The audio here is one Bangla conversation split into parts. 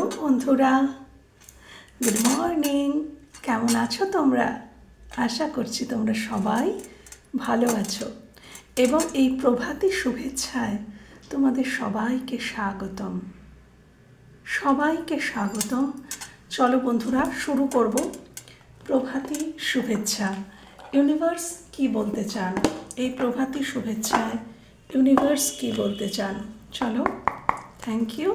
হ্যালো বন্ধুরা, গুড মর্নিং। কেমন আছো তোমরা? আশা করছি তোমরা সবাই ভালো আছো। এবং এই প্রভাতী শুভেচ্ছায় তোমাদের সবাইকে স্বাগতম। সবাইকে স্বাগতম। চলো বন্ধুরা, শুরু করব প্রভাতী শুভেচ্ছা। ইউনিভার্স, কি বলতে চান? এই প্রভাতী শুভেচ্ছায় ইউনিভার্স, কি বলতে চান? চলো, thank you.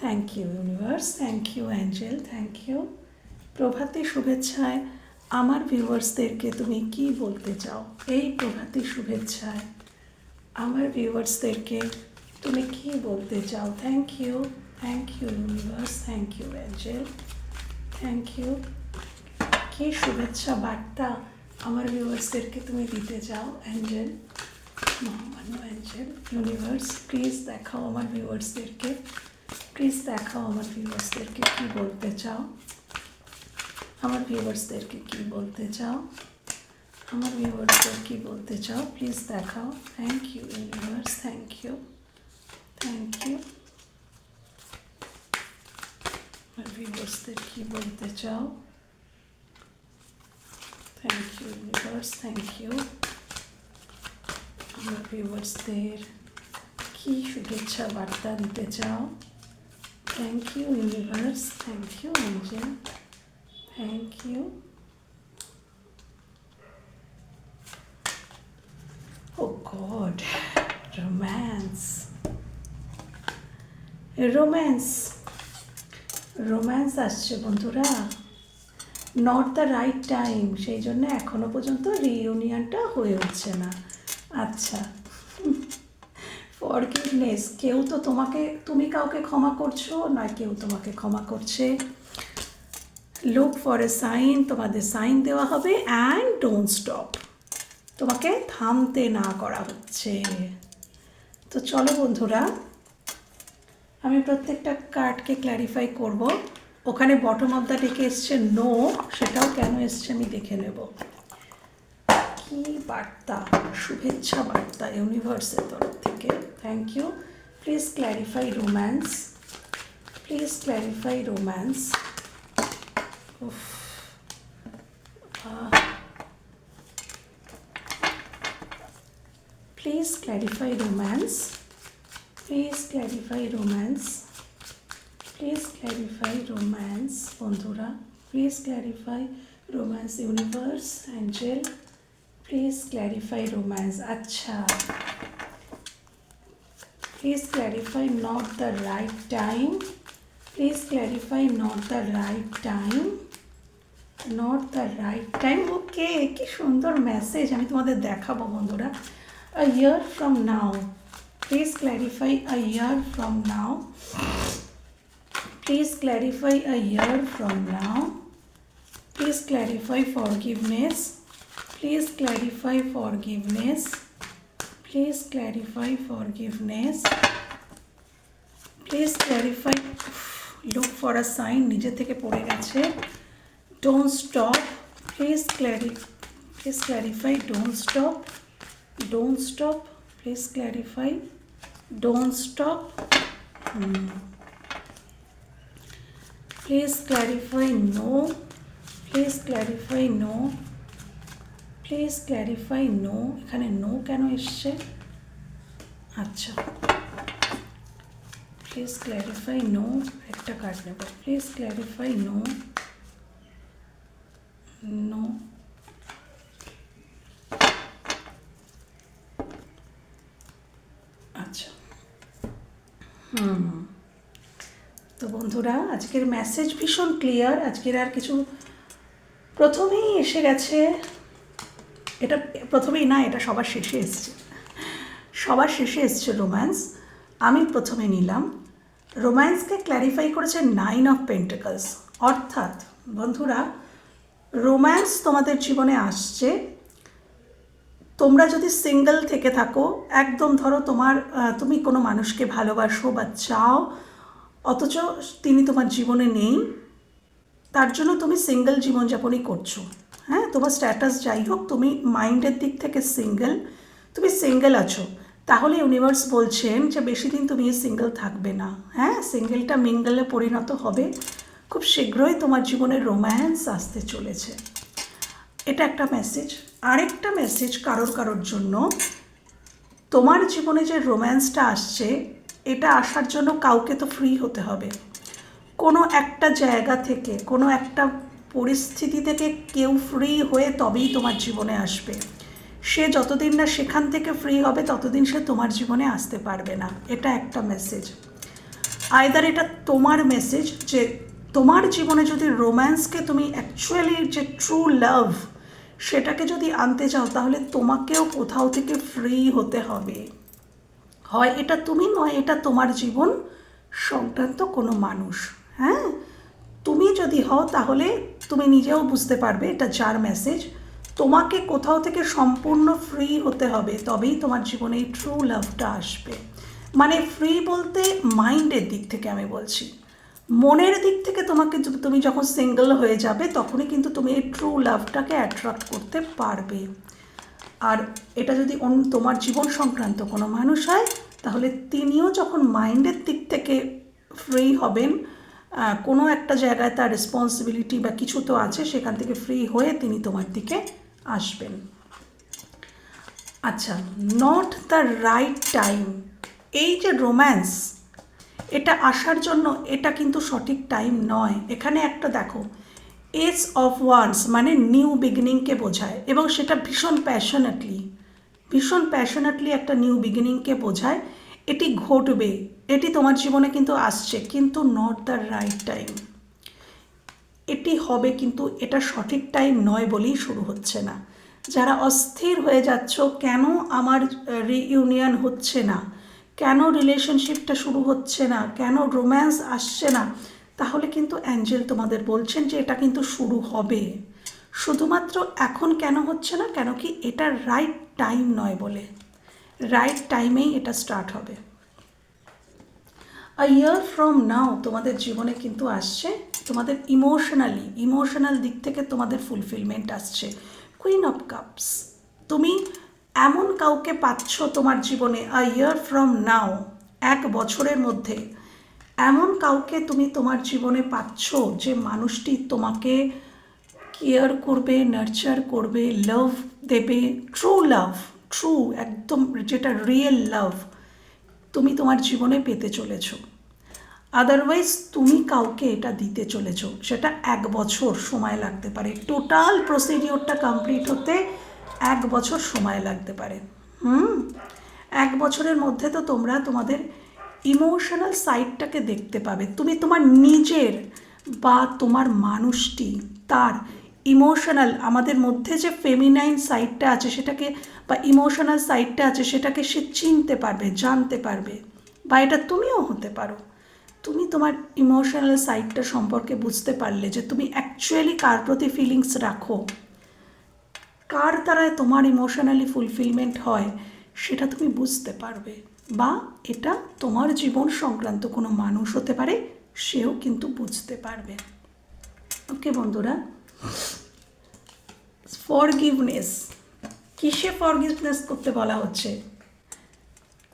Thank you universe thank you angel thank you প্রভাতী শুভেচ্ছায় আমার ভিউয়ার্সদেরকে তুমি কি বলতে চাও? এই প্রভাতী শুভেচ্ছায় আমার ভিউয়ার্সদেরকে তুমি কি বলতে চাও? Thank you thank you universe thank you angel thank you কী শুভেচ্ছা বার্তা আমার ভিউয়ার্সদেরকে তুমি দিতে চাও অ্যাঞ্জেল মহামান্য অ্যাঞ্জেল ইউনিভার্স প্লিজ দেখাও আমার ভিউয়ার্সদেরকে প্লিজ দেখাও আমার ভিউয়ার্সদেরকে কি বলতে চাও আমার ভিউয়ার্সদেরকে কি বলতে চাও আমার ভিউয়ার্সদের কি বলতে চাও প্লিজ দেখাও thank you universe thank you thank you আমার ভিউয়ার্সদের কি বলতে চাও thank you universe thank you আমার ভিউয়ার্সদের কি শুভেচ্ছা বার্তা দিতে চাও thank you universe thank you angel thank you oh God romance romance romance আসছে, বন্ধুরা। নট দ্য রাইট টাইম সেই জন্য এখনও পর্যন্ত রিইউনিয়নটা হয়ে উঠছে না। আচ্ছা। ফরগিভনেস কেউ তো তোমাকে, তুমি কাউকে ক্ষমা করছ না কেউ তোমাকে ক্ষমা করছে? লুক ফর এ সাইন তোমাদের সাইন দেওয়া হবে অ্যান্ড ডোন্ট স্টপ তোমাকে থামতে না করা হচ্ছে। তো চলো বন্ধুরা, আমি প্রত্যেকটা কার্ডকে ক্ল্যারিফাই করব। ওখানে বটম অফ দ্য ডেকে এসছে নো সেটাও কেন এসছে আমি দেখে নেব। কি বার্তা শুভেচ্ছা বার্তা ইউনিভার্সের তরফ থেকে thank you please clarify romance please clarify romance Please clarify romance. Please clarify romance. Please clarify romance, বন্ধুরা Please clarify romance universe, angel. Please clarify romance. আচ্ছা Please clarify not the right time. Please clarify not the right time. Not the right time okay কি সুন্দর মেসেজ আমি তোমাদের দেখাবো, বন্ধুরা a year from now please clarify a year from now please clarify a year from now please clarify forgiveness Please clarify forgiveness please clarify forgiveness please clarify look for a sign নিজে থেকে পড়ে গেছে don't stop please clarify please clarify don't stop don't stop please clarify don't stop Hmm. please clarify no please clarify no please clarify no এখানে নো কেন এসছে? আচ্ছা। প্লিজ ক্ল্যারিফাই নো একটা কার্ড নেব। প্লিজ ক্ল্যারিফাই নো নো আচ্ছা। হুম। তো বন্ধুরা, আজকের মেসেজ ভীষণ ক্লিয়ার আজকের আর কিছু প্রথমেই এসে গেছে। এটা প্রথমেই না, এটা সবার শেষে এসছে। সবার শেষে এসছে রোম্যান্স আমি প্রথমে নিলাম। রোম্যান্সকে ক্ল্যারিফাই করেছে নাইন অফ পেন্টেকলস অর্থাৎ, বন্ধুরা রোম্যান্স তোমাদের জীবনে আসছে। তোমরা যদি সিঙ্গেল থেকে থাকো, একদম ধরো তোমার তুমি কোনো মানুষকে ভালোবাসো বা চাও, অথচ তিনি তোমার জীবনে নেই, তার জন্য তুমি সিঙ্গেল জীবনযাপনই করছ। হ্যাঁ তোমার স্ট্যাটাস যাই হোক, তুমি মাইন্ডের দিক থেকে সিঙ্গেল তুমি সিঙ্গেল আছো। তাহলে ইউনিভার্স বলছেন যে বেশি দিন তুমি সিঙ্গেল থাকবে না। হ্যাঁ সিঙ্গেলটা মিঙ্গেলে পরিণত হবে। খুব শীঘ্রই তোমার জীবনে রোম্যান্স আসতে চলেছে। এটা একটা মেসেজ আরেকটা মেসেজ কারোর কারোর জন্য, তোমার জীবনে যে রোম্যান্সটা আসছে, এটা আসার জন্য কাউকে তো ফ্রি হতে হবে। কোনো একটা জায়গা থেকে, কোনো একটা পরিস্থিতি থেকে কেউ ফ্রি হয়ে তবেই তোমার জীবনে আসবে। সে যতদিন না সেখান থেকে ফ্রি হবে, ততদিন সে তোমার জীবনে আসতে পারবে না। এটা একটা মেসেজ আয়দার এটা তোমার মেসেজ যে তোমার জীবনে যদি রোম্যান্সকে তুমি অ্যাকচুয়ালি যে ট্রু লাভ সেটাকে যদি আনতে চাও, তাহলে তোমাকেও কোথাও থেকে ফ্রি হতে হবে। হয় এটা তুমি, নয় এটা তোমার জীবন সংক্রান্ত কোনো মানুষ। হ্যাঁ? তুমি যদি হও তাহলে তুমি নিজেও বুঝতে পারবে, এটা যার মেসেজ তোমাকে কোথাও থেকে সম্পূর্ণ ফ্রি হতে হবে, তবেই তোমার জীবনে এই ট্রু লাভটা আসবে। মানে ফ্রি বলতে মাইন্ডের দিক থেকে আমি বলছি। মনের দিক থেকে তোমাকে তুমি যখন সিঙ্গেল হয়ে যাবে, তখনই কিন্তু তুমি এই ট্রু লাভটাকে অ্যাট্রাক্ট করতে পারবে। আর এটা যদি তোমার জীবন সংক্রান্ত কোনো মানুষ হয়, তাহলে তিনিও যখন মাইন্ডের দিক থেকে ফ্রি হবেন কোনো একটা জায়গায় তার রেসপন্সিবিলিটি বা কিছু তো আছে, সেখান থেকে ফ্রি হয়ে তিনি তোমার দিকে আসবেন। আচ্ছা নট দ্য রাইট টাইম এই যে রোম্যান্স এটা আসার জন্য এটা কিন্তু সঠিক টাইম নয়। এখানে একটা দেখো এজ অফ ওয়ান্স মানে নিউ বিগিনিংকে বোঝায় এবং সেটা ভীষণ প্যাশনেটলি ভীষণ প্যাশনেটলি একটা নিউ বিগিনিংকে বোঝায়। এটি ঘটবে, এটি তোমার জীবনে কিন্তু আসছে, কিন্তু নট দ্য রাইট টাইম এটি হবে কিন্তু এটা সঠিক টাইম নয় বলেই শুরু হচ্ছে না। যারা অস্থির হয়ে যাচ্ছ, কেন আমার রিইউনিয়ন হচ্ছে না? কেন রিলেশনশিপটা শুরু হচ্ছে না? কেন রোম্যান্স আসছে না? তাহলে কিন্তু অ্যাঞ্জেল তোমাদের বলছেন যে এটা কিন্তু শুরু হবে। শুধুমাত্র এখন কেন হচ্ছে না? কেন কি এটা রাইট টাইম নয় বলে। রাইট টাইমেই এটা স্টার্ট হবে। আ ইয়ার ফ্রম নাও তোমাদের জীবনে কিন্তু আসছে, তোমাদের ইমোশনালি ইমোশনাল দিক থেকে তোমাদের ফুলফিলমেন্ট আসছে। কুইন অফ কাপস তুমি এমন কাউকে পাচ্ছ তোমার জীবনে আ ইয়ার ফ্রম নাও এক বছরের মধ্যে, এমন কাউকে তুমি তোমার জীবনে পাচ্ছ যে মানুষটি তোমাকে কেয়ার করবে নার্চার করবে লাভ দেবে ট্রু লাভ ট্রু একদম যেটা রিয়েল লাভ তুমি তোমার জীবনে পেতে চলেছ। আদারওয়াইজ তুমি কাউকে এটা দিতে চলেছ। সেটা এক বছর সময় লাগতে পারে। টোটাল প্রসিডিওরটা কমপ্লিট হতে এক বছর সময় লাগতে পারে। হুম? এক বছরের মধ্যে তো তোমরা তোমাদের ইমোশনাল সাইডটাকে দেখতে পাবে। তুমি তোমার নিজের বা তোমার মানুষটি, তার ইমোশনাল আমাদের মধ্যে যে ফেমিনাইন সাইডটা আছে সেটাকে বা ইমোশনাল সাইডটা আছে সেটাকে সে চিনতে পারবে, জানতে পারবে। বা এটা তুমিও হতে পারো। তুমি তোমার ইমোশনাল সাইডটা সম্পর্কে বুঝতে পারলে যে তুমি অ্যাকচুয়ালি কার প্রতি ফিলিংস রাখো। কার দ্বারায় তোমার ইমোশনালি ফুলফিলমেন্ট হয়, সেটা তুমি বুঝতে পারবে। বা এটা তোমার জীবন সংক্রান্ত কোনো মানুষ হতে পারে, সেও কিন্তু বুঝতে পারবে। ওকে বন্ধুরা ফরগিভনেস কিসে ফরগিভনেস করতে বলা হচ্ছে?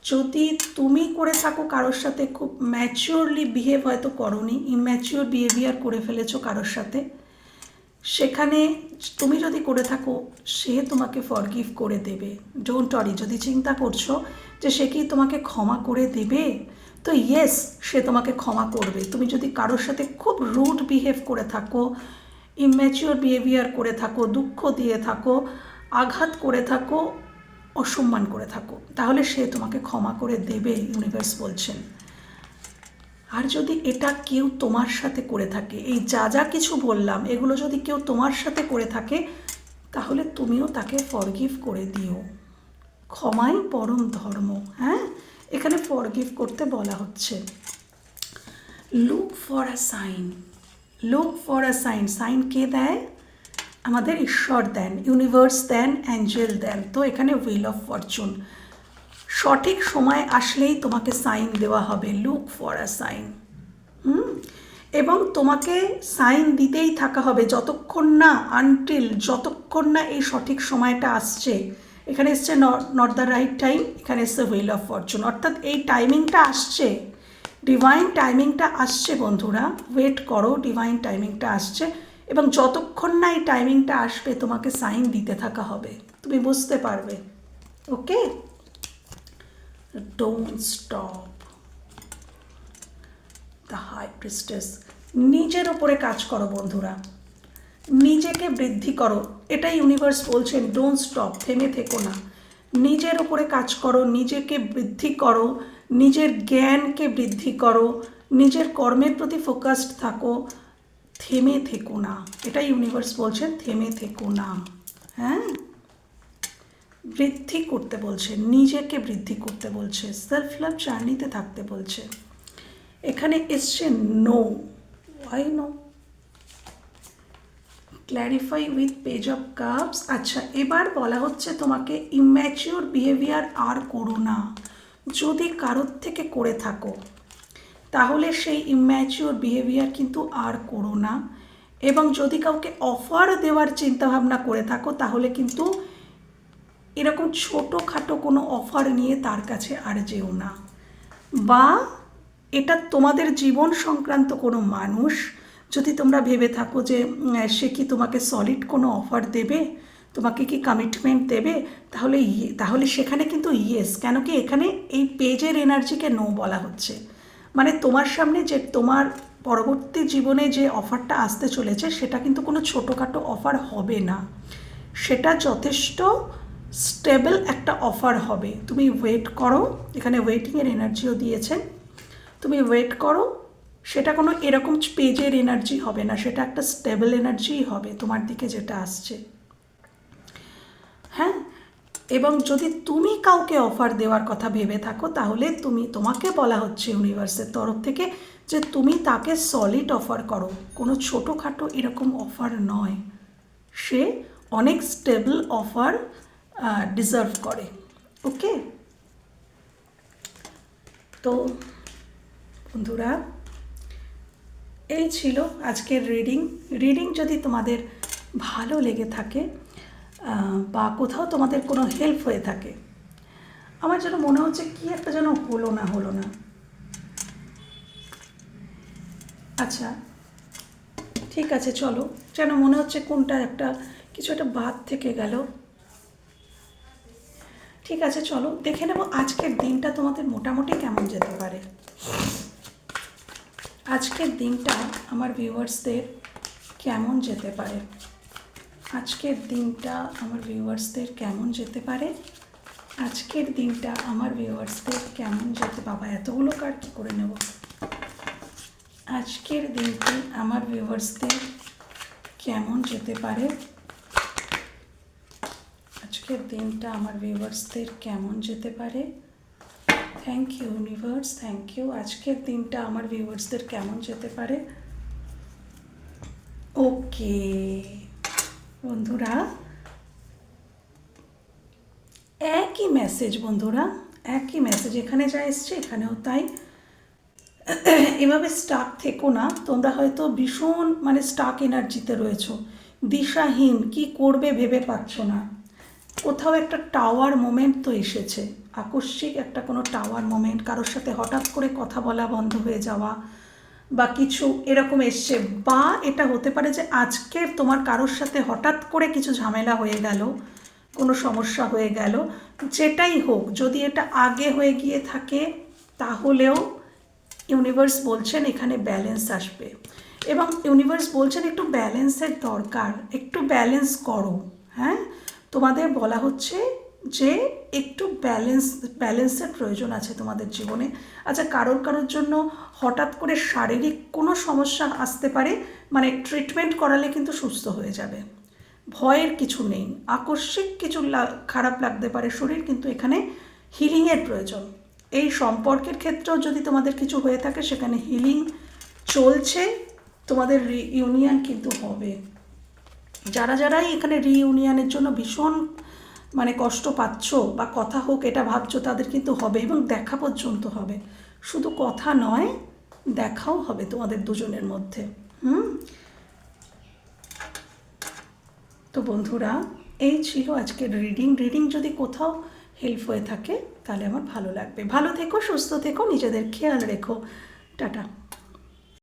যদি তুমি করে থাকো কারোর সাথে, খুব ম্যাচিওরলি বিহেভ হয়তো করনি ইম্যাচিওর বিহেভিয়ার করে ফেলেছো কারোর সাথে, সেখানে তুমি যদি করে থাকো, সে তোমাকে ফরগিভ করে দেবে। ডোন্ট অরি যদি চিন্তা করছ যে সে কি তোমাকে ক্ষমা করে দেবে, তো ইয়েস সে তোমাকে ক্ষমা করবে। তুমি যদি কারোর সাথে খুব রুড বিহেভ করে থাকো ইম্যাচিওর বিহেভিয়ার করে থাকো, দুঃখ দিয়ে থাকো, আঘাত করে থাকো, অসম্মান করে থাকো। তাহলে সে তোমাকে ক্ষমা করে দেবে ইউনিভার্স বলছেন। আর যদি এটা কেউ তোমার সাথে করে থাকে, এই যা যা কিছু বললাম, এগুলো যদি কেউ তোমার সাথে করে থাকে, তাহলে তুমিও তাকে ফরগিভ করে দিও। ক্ষমাই পরম ধর্ম হ্যাঁ? এখানে ফরগিভ করতে বলা হচ্ছে। Look for a sign look for a sign sign কে দেয়? আমাদের ঈশ্বর দেন, ইউনিভার্স দেন, অ্যাঞ্জেল দেন। তো এখানে হুইল অফ ফরচুন। সঠিক সময় আসলেই তোমাকে সাইন দেওয়া হবে, লুক ফর আ সাইন। হুম? এবং তোমাকে সাইন দিতেই থাকা হবে, যতক্ষণ না আনটিল যতক্ষণ না এই সঠিক সময়টা আসছে। এখানে এসছে নট দ্য রাইট টাইম, এখানে এসছে হুইল অফ ফরচুন। অর্থাৎ এই টাইমিংটা আসছে। ডিভাইন টাইমিংটা আসছে বন্ধুরা। ওয়েট করো ডিভাইন টাইমিংটা আসছে। এবং যতক্ষণ না এই টাইমিংটা আসবে, তোমাকে সাইন দিতে থাকা হবে। তুমি বুঝতে পারবে। Okay? Don't stop the high priestess নিজের ওপরে কাজ করো বন্ধুরা। নিজেকে বৃদ্ধি করো। এটাই ইউনিভার্স বলছেন ডোন্ট স্টপ থেমে থেকো না। নিজের ওপরে কাজ করো, নিজেকে বৃদ্ধি করো। নিজের জ্ঞানকে বৃদ্ধি করো, নিজের কর্মের প্রতি ফোকাসড থাকো, থেমে থেকো না। এটাই ইউনিভার্স বলছেন থেমে থেকো না। হ্যাঁ? বৃদ্ধি করতে বলছে, নিজেকে বৃদ্ধি করতে বলছে সেলফ লাভ জার্নিতে থাকতে বলছে। এখানে এসছে no why no clarify with page of cups আচ্ছা এবার বলা হচ্ছে তোমাকে ইম্যাচিওর বিহেভিয়ার আর করো না। যদি কারোর থেকে করে থাকো, তাহলে সেই ইম্যাচিওর বিহেভিয়ার কিন্তু আর করো না। এবং যদি কাউকে অফার দেওয়ার চিন্তাভাবনা করে থাকো, তাহলে কিন্তু এরকম ছোটোখাটো কোনো অফার নিয়ে তার কাছে আর যেও না। বা এটা তোমাদের জীবন সংক্রান্ত কোনো মানুষ, যদি তোমরা ভেবে থাকো যে সে কি তোমাকে সলিড কোনো অফার দেবে? তোমাকে কি কমিটমেন্ট দেবে? তাহলে তাহলে সেখানে কিন্তু ইয়েস কেন কি এখানে এই পেজের এনার্জিকে নো বলা হচ্ছে। মানে তোমার সামনে যে তোমার পরবর্তী জীবনে যে অফারটা আসতে চলেছে, সেটা কিন্তু কোনো ছোটোখাটো অফার হবে না। সেটা যথেষ্ট স্টেবল একটা অফার হবে। তুমি ওয়েট করো, এখানে ওয়েটিংয়ের এনার্জিও দিয়েছেন তুমি ওয়েট করো, সেটা কোনো এরকম পেজের এনার্জি হবে না, সেটা একটা স্টেবল এনার্জিই হবে তোমার দিকে যেটা আসছে। এবং যদি তুমি কাউকে অফার দেওয়ার কথা ভেবে থাকো, তাহলে তুমি, তোমাকে বলা হচ্ছে ইউনিভার্সের তরফ থেকে যে তুমি তাকে সলিড অফার করো। কোনো ছোটোখাটো এরকম অফার নয়। সে অনেক স্টেবল অফার ডিজার্ভ করে। ওকে তো বন্ধুরা, এই ছিল আজকের রিডিং রিডিং যদি তোমাদের ভালো লেগে থাকে বা কোথাও তোমাদের কোনো হেল্প হয়ে থাকে। আমার যেন মনে হচ্ছে কি একটা যেন হলো না হলো না। আচ্ছা ঠিক আছে, চলো। যেন মনে হচ্ছে কোনটা একটা, কিছু একটা বাদ থেকে গেল। ঠিক আছে, চলো। দেখে নেব আজকের দিনটা তোমাদের মোটামুটি কেমন যেতে পারে। আজকের দিনটা আমার ভিউয়ার্সদের কেমন যেতে পারে। আজকের দিনটা আমার ভিউয়ার্সদের কেমন যেতে পারে? আজকের দিনটা আমার ভিউয়ার্সদের কেমন যেতে, বাবা, এতগুলো কার্ড কী করে নেব? আজকের দিনটি আমার ভিউয়ার্সদের কেমন যেতে পারে? আজকের দিনটা আমার ভিউয়ার্সদের কেমন যেতে পারে? Thank you universe thank you আজকের দিনটা আমার ভিউয়ার্সদের কেমন যেতে পারে? ওকে বন্ধুরা, একই মেসেজ বন্ধুরা, একই মেসেজ এখানে যা এসছে এখানেও তাই। এভাবে স্টাক থেকো না, তোমরা হয়তো ভীষণ মানে স্টাক এনার্জিতে রয়েছো। দিশাহীন, কি করবে ভেবে পাচ্ছ না। কোথাও একটা টাওয়ার মোমেন্ট তো এসেছে। আকস্মিক একটা কোনো টাওয়ার মোমেন্ট কারোর সাথে হঠাৎ করে কথা বলা বন্ধ হয়ে যাওয়া বা কিছু এরকম এসছে, বা এটা হতে পারে যে আজকে তোমার কারোর সাথে হঠাৎ করে কিছু ঝামেলা হয়ে গেল, কোনো সমস্যা হয়ে গেল, যেটাই হোক, যদি এটা আগে হয়ে গিয়ে থাকে, তাহলেও ইউনিভার্স বলছেন এখানে ব্যালেন্স আসবে। এবং ইউনিভার্স বলছেন একটু ব্যালেন্সের দরকার, একটু ব্যালেন্স করো হ্যাঁ? তোমাদের বলা হচ্ছে যে একটু ব্যালেন্স ব্যালেন্সের প্রয়োজন আছে তোমাদের জীবনে। আচ্ছা কারোর কারোর জন্য হঠাৎ করে শারীরিক কোনো সমস্যা আসতে পারে মানে ট্রিটমেন্ট করালে কিন্তু সুস্থ হয়ে যাবে। ভয়ের কিছু নেই, আকস্মিক কিছু খারাপ লাগতে পারে, শরীর কিন্তু এখানে হিলিংয়ের প্রয়োজন। এই সম্পর্কের ক্ষেত্রেও যদি তোমাদের কিছু হয়ে থাকে, সেখানে হিলিং চলছে, তোমাদের রি ইউনিয়ন কিন্তু হবে। যারা যারাই এখানে রিইউনিয়নের জন্য ভীষণ মানে কষ্ট পাচ্ছ বা কথা হোক, এটা ভাবছ, তাদের কিন্তু হবে এবং দেখা পর্যন্ত হবে। শুধু কথা নয়, দেখাও হবে তোমাদের দুজনের মধ্যে। হুম? তো বন্ধুরা, এই ছিল আজকের রিডিং রিডিং যদি কোথাও হেল্প হয়ে থাকে, তাহলে আমার ভালো লাগবে। ভালো থেকো, সুস্থ থেকো, নিজেদের খেয়াল রেখো। টাটা।